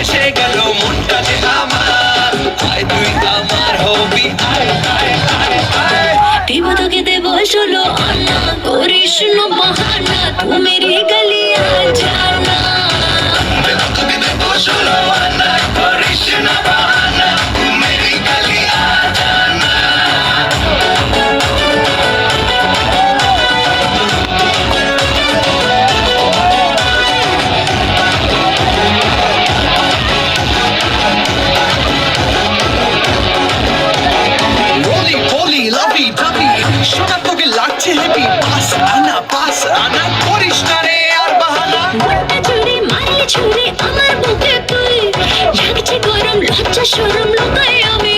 ফেসে গেল মনটা যে আমার। আয় তুই আমার হবি। তোকে দেব ষোলো আনা, করিস বাহানা তুমি মেরি গলি আ জানা। তোকে লাগছে হেপি পাস আনা পাস আনা করিস না রে আর বাহানা। মনটা ছুড়ে ছুড়ে আমার বুকে তুই লাগছে গরম, লজ্জা সরম লোকায় আমি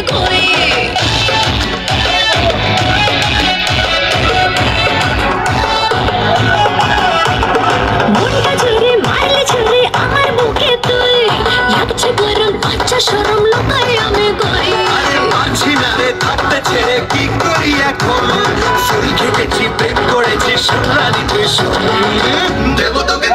করেছি সোনালি তুই শোন দেব তোকে